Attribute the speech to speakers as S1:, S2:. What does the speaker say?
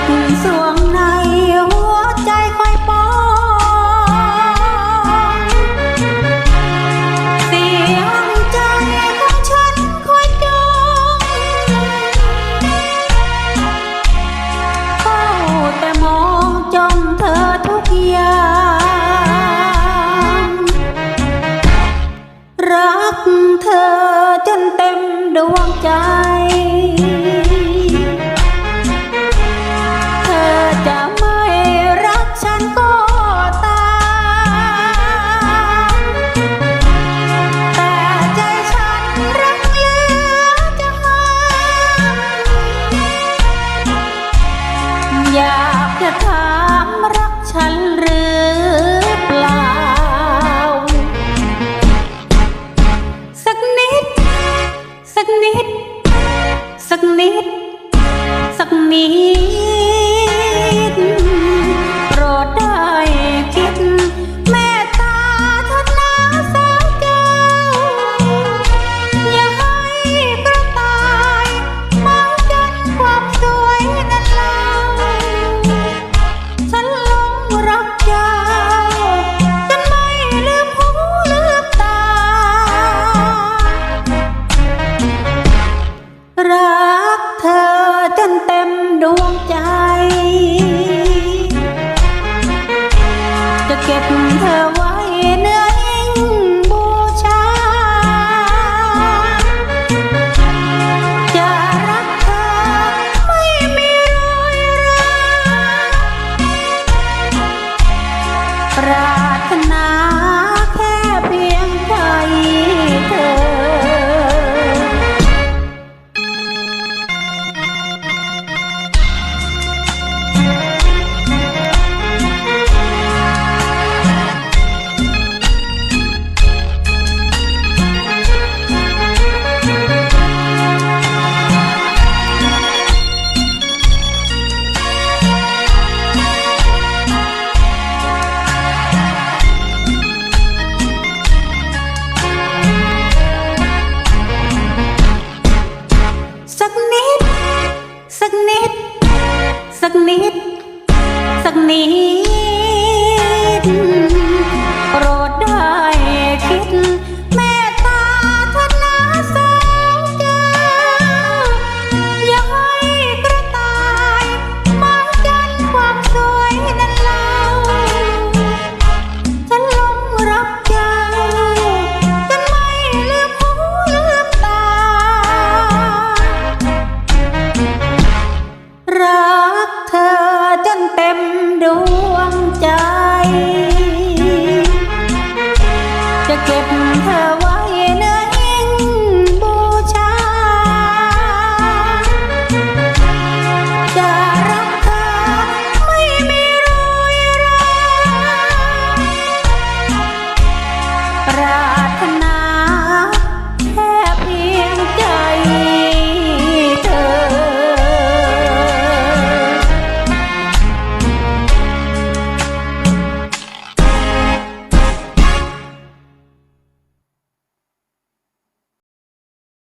S1: ดสวง จะถามรักฉันหรือเปล่า สักนิด สักนิด สักนิด สักนิด เก็บเธอไว้เนบูชา จะรักเธอไม่มีรอยร้าปรา สักนิด สักนิด up